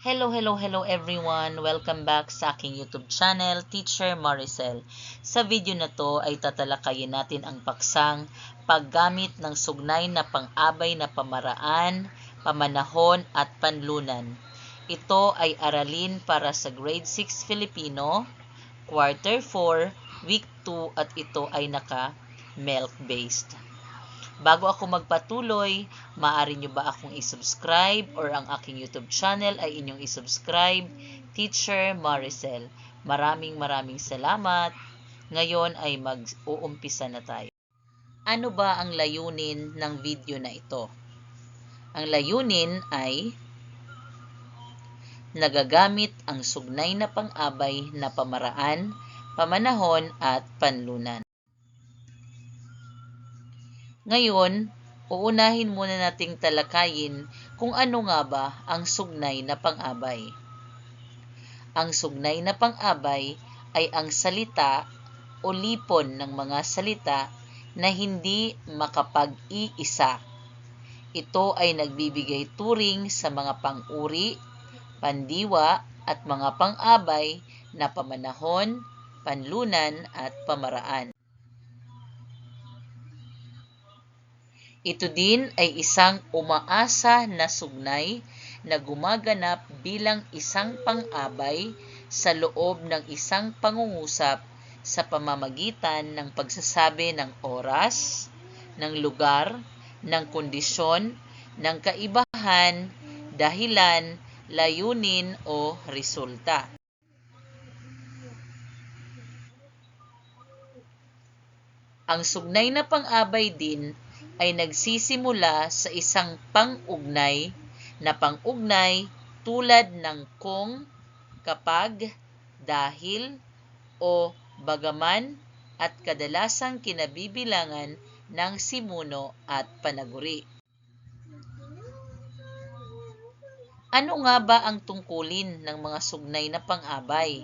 Hello, hello, hello everyone! Welcome back sa aking YouTube channel, Teacher Maricel. Sa video na to ay tatalakayin natin ang paksang paggamit ng sugnay na pang-abay na pamaraan, pamanahon at panlunan. Ito ay aralin para sa Grade 6 Filipino, Quarter 4, Week 2 at ito ay naka-milk-based. Bago ako magpatuloy, maaari nyo ba akong isubscribe or ang aking YouTube channel ay inyong isubscribe, Teacher Maricel. Maraming maraming salamat. Ngayon ay mag-uumpisa na tayo. Ano ba ang layunin ng video na ito? Ang layunin ay nagagamit ang sugnay na pang-abay na pamaraan, pamanahon at panlunan. Ngayon, uunahin muna nating talakayin kung ano nga ba ang sugnay na pang-abay. Ang sugnay na pang-abay ay ang salita o lipon ng mga salita na hindi makapag-iisa. Ito ay nagbibigay turing sa mga pang-uri, pandiwa at mga pang-abay na pamanahon, panlunan at pamaraan. Ito din ay isang umaasa na sugnay na gumaganap bilang isang pang-abay sa loob ng isang pangungusap sa pamamagitan ng pagsasabi ng oras, ng lugar, ng kondisyon, ng kaibahan, dahilan, layunin o resulta. Ang sugnay na pang-abay din ay nagsisimula sa isang pang-ugnay na pang-ugnay tulad ng kung, kapag, dahil, o bagaman at kadalasang kinabibilangan ng simuno at panaguri. Ano nga ba ang tungkulin ng mga sugnay na pang-abay?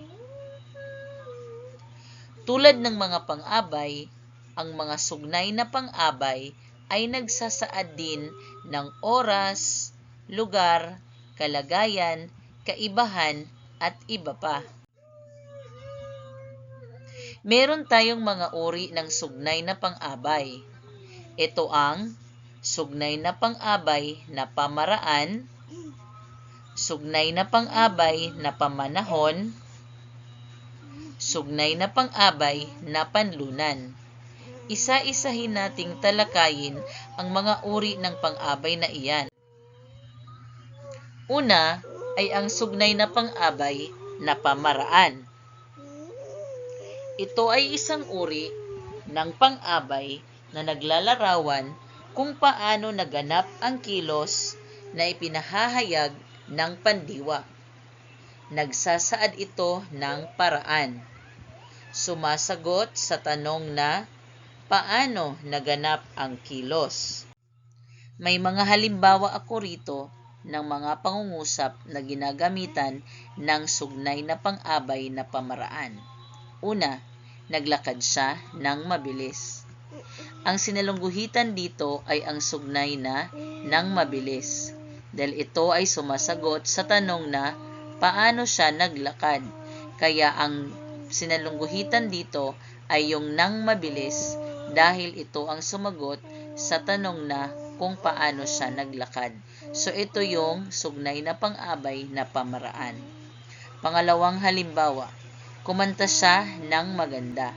Tulad ng mga pang-abay, ang mga sugnay na pang-abay ay nagsasaad din ng oras, lugar, kalagayan, kaibahan, at iba pa. Meron tayong mga uri ng sugnay na pang-abay. Ito ang sugnay na pang-abay na pamaraan, sugnay na pang-abay na pamanahon, sugnay na pang-abay na panlunan isa-isahin nating talakayin ang mga uri ng pang-abay na iyan. Una ay ang sugnay na pang-abay na pamaraan. Ito ay isang uri ng pang-abay na naglalarawan kung paano naganap ang kilos na ipinahahayag ng pandiwa. Nagsasaad ito ng paraan. Sumasagot sa tanong na paano naganap ang kilos. May mga halimbawa ako rito ng mga pangungusap na ginagamitan ng sugnay na pang-abay na pamaraan. Una, naglakad siya ng mabilis. Ang sinalungguhitan dito ay ang sugnay na ng mabilis dahil ito ay sumasagot sa tanong na paano siya naglakad. Kaya ang sinalungguhitan dito ay yung nang mabilis dahil ito ang sumagot sa tanong na kung paano siya naglakad. So ito yung sugnay na pang-abay na pamaraan. Pangalawang halimbawa, kumanta siya ng maganda.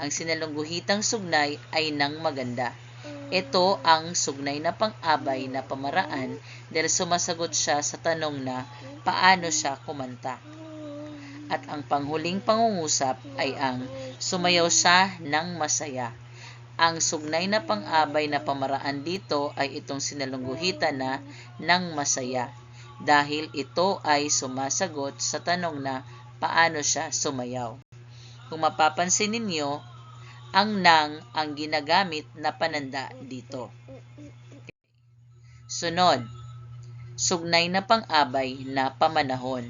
Ang sinalungguhitang sugnay ay ng maganda. Ito ang sugnay na pang-abay na pamaraan dahil sumasagot siya sa tanong na paano siya kumanta. At ang panghuling pangungusap ay ang sumayaw siya ng masaya. Ang sugnay na pang-abay na pamaraan dito ay itong sinalungguhitan na ng masaya dahil ito ay sumasagot sa tanong na paano siya sumayaw. Kung mapapansin ninyo, ang nang ang ginagamit na pananda dito. Sunod, sugnay na pang-abay na pamanahon.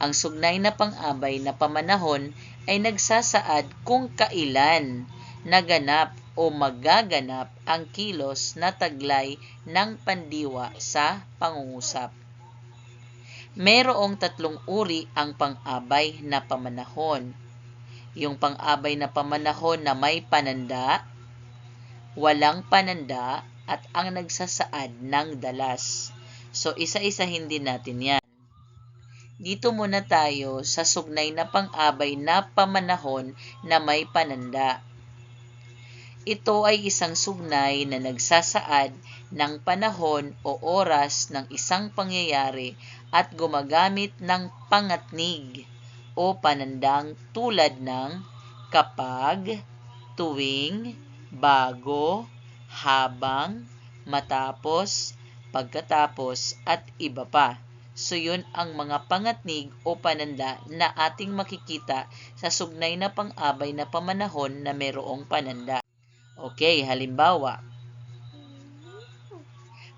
Ang sugnay na pang-abay na pamanahon ay nagsasaad kung kailan naganap o magaganap ang kilos na taglay ng pandiwa sa pangungusap. Merong tatlong uri ang pang-abay na pamanahon. Yung pang-abay na pamanahon na may pananda, walang pananda, at ang nagsasaad ng dalas. So, isa-isahin din natin yan. Dito muna tayo sa sugnay na pang-abay na pamanahon na may pananda. Ito ay isang sugnay na nagsasaad ng panahon o oras ng isang pangyayari at gumagamit ng pangatnig o panandang tulad ng kapag, tuwing, bago, habang, matapos, pagkatapos, at iba pa. So yun ang mga pangatnig o pananda na ating makikita sa sugnay na pang-abay na pamanahon na mayroong pananda. Okay, halimbawa,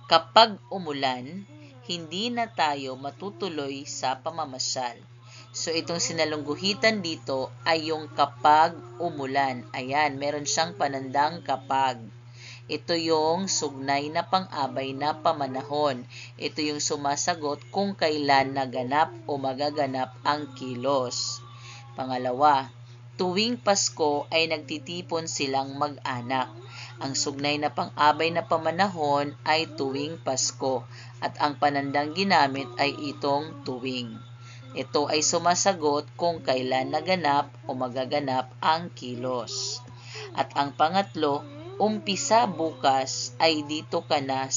kapag umulan, hindi na tayo matutuloy sa pamamasyal. So, itong sinalungguhitan dito ay yung kapag umulan. Ayan, meron siyang panandang kapag. Ito yung sugnay na pang-abay na pamanahon. Ito yung sumasagot kung kailan naganap o magaganap ang kilos. Pangalawa, tuwing Pasko ay nagtitipon silang mag-anak. Ang sugnay na pang-abay na pamanahon ay tuwing Pasko at ang panandang ginamit ay itong tuwing. Ito ay sumasagot kung kailan naganap o magaganap ang kilos. At ang pangatlo, umpisa bukas ay dito ka na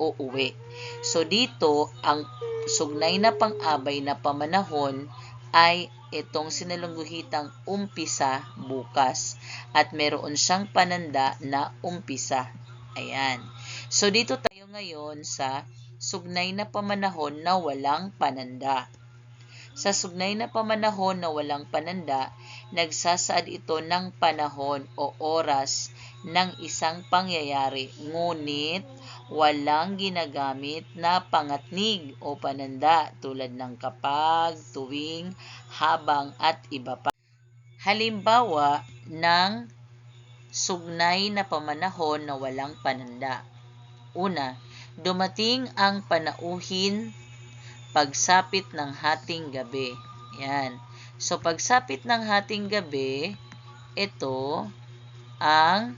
uuwi. So dito, ang sugnay na pang-abay na pamanahon ay itong sinalungguhitang umpisa bukas. At meron siyang pananda na umpisa. Ayan. So dito tayo ngayon sa sugnay na pamanahon na walang pananda. Sa sugnay na pamanahon na walang pananda, nagsasaad ito ng panahon o oras ng isang pangyayari, ngunit walang ginagamit na pangatnig o pananda tulad ng kapag, tuwing, habang at iba pa. Halimbawa ng sugnay na pamanahon na walang pananda. Una, dumating ang panauhin pagsapit ng hating gabi. Yan. So, pagsapit ng hating gabi, ito ang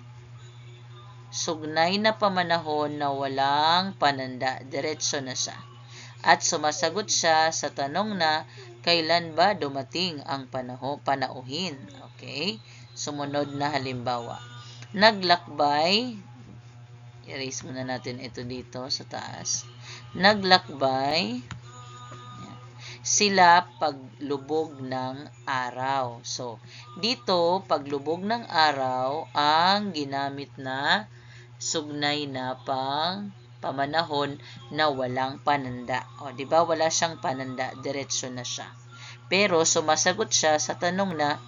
sugnay na pamanahon na walang pananda. Diretso na siya. At sumasagot siya sa tanong na kailan ba dumating ang panaho, panauhin. Okay? Sumunod na halimbawa. Naglakbay, erase muna natin ito dito sa taas. Naglakbay, sila paglubog ng araw. So, dito, paglubog ng araw, ang ginamit na sugnay na pang pamanahon na walang pananda. O, di ba wala siyang pananda, diretso na siya. Pero sumasagot siya sa tanong na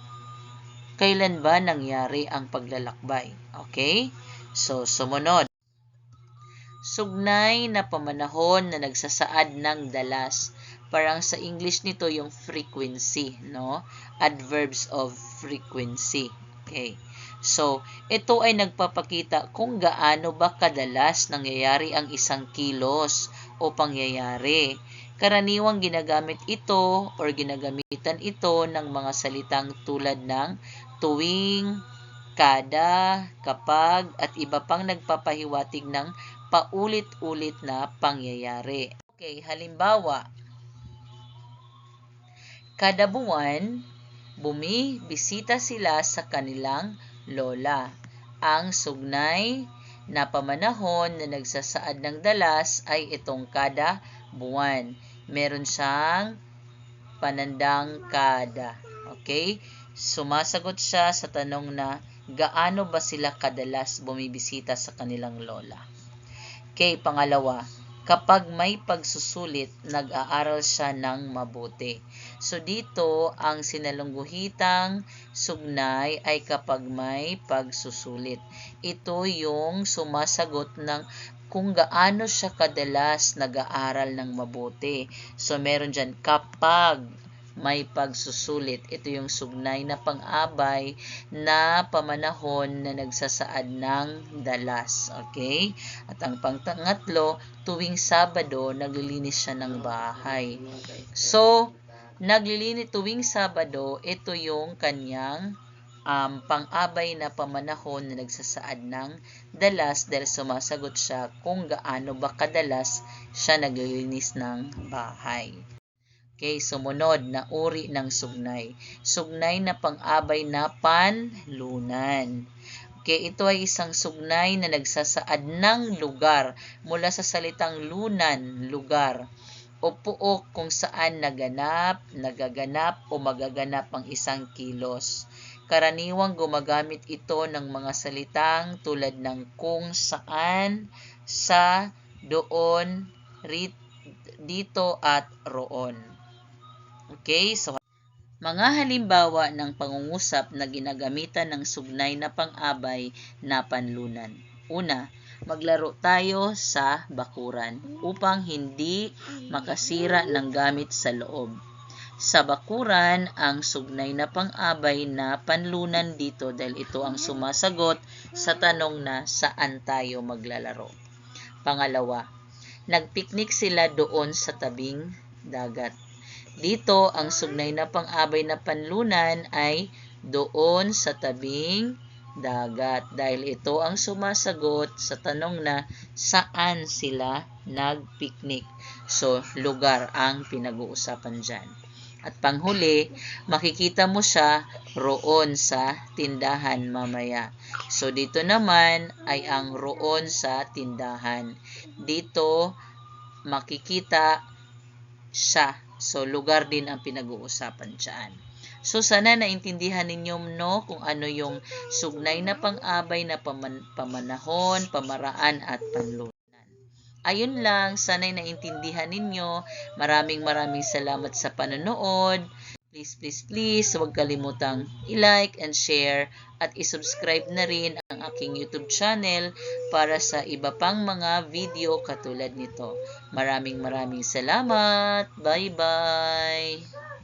kailan ba nangyari ang paglalakbay? Okay? So, sumunod. Sugnay na pamanahon na nagsasaad ng dalas parang sa English nito yung frequency, no? Adverbs of frequency. Okay. So, ito ay nagpapakita kung gaano ba kadalas nangyayari ang isang kilos o pangyayari. Karaniwang ginagamit ito or ginagamitan ito ng mga salitang tulad ng tuwing, kada, kapag, at iba pang nagpapahiwatig ng paulit-ulit na pangyayari. Okay, halimbawa, Kada buwan, bumibisita sila sa kanilang lola. Ang sugnay na pamanahon na nagsasaad ng dalas ay itong kada buwan. Meron siyang panandang kada. Okay? Sumasagot siya sa tanong na gaano ba sila kadalas bumibisita sa kanilang lola. Okay, pangalawa, kapag may pagsusulit, nag-aaral siya ng mabuti. So dito, ang sinalungguhitang sugnay ay kapag may pagsusulit. Ito yung sumasagot ng kung gaano siya kadalas nag-aaral ng mabuti. So meron dyan kapag may pagsusulit. Ito yung sugnay na pang-abay na pamanahon na nagsasaad ng dalas. Okay? At ang pangtangatlo, tuwing Sabado, naglilinis siya ng bahay. So, naglilinis tuwing Sabado, ito yung kanyang um, pang-abay na pamanahon na nagsasaad ng dalas dahil sumasagot siya kung gaano ba kadalas siya naglilinis ng bahay. Okay, sumunod na uri ng sugnay. Sugnay na pang-abay na panlunan. Okay, ito ay isang sugnay na nagsasaad ng lugar mula sa salitang lunan, lugar o puok kung saan naganap, nagaganap o magaganap ang isang kilos. Karaniwang gumagamit ito ng mga salitang tulad ng kung saan, sa, doon, rit, dito at roon. Okay, so mga halimbawa ng pangungusap na ginagamitan ng sugnay na pang-abay na panlunan. Una, maglaro tayo sa bakuran upang hindi makasira ng gamit sa loob. Sa bakuran, ang sugnay na pang-abay na panlunan dito dahil ito ang sumasagot sa tanong na saan tayo maglalaro. Pangalawa, nagpiknik sila doon sa tabing dagat. Dito, ang sugnay na pang-abay na panlunan ay doon sa tabing dagat dahil ito ang sumasagot sa tanong na saan sila nagpiknik. So, lugar ang pinag-uusapan dyan. At panghuli, makikita mo siya roon sa tindahan mamaya. So, dito naman ay ang roon sa tindahan. Dito, makikita siya. So, lugar din ang pinag-uusapan dyan. So, sana naintindihan ninyo no, kung ano yung sugnay na pang-abay na paman- pamanahon, pamaraan at panlunan. Ayun lang, sana'y naintindihan ninyo. Maraming maraming salamat sa panonood. Please, please, please, huwag kalimutang i-like and share at i-subscribe na rin ang aking YouTube channel para sa iba pang mga video katulad nito. Maraming maraming salamat. Bye-bye!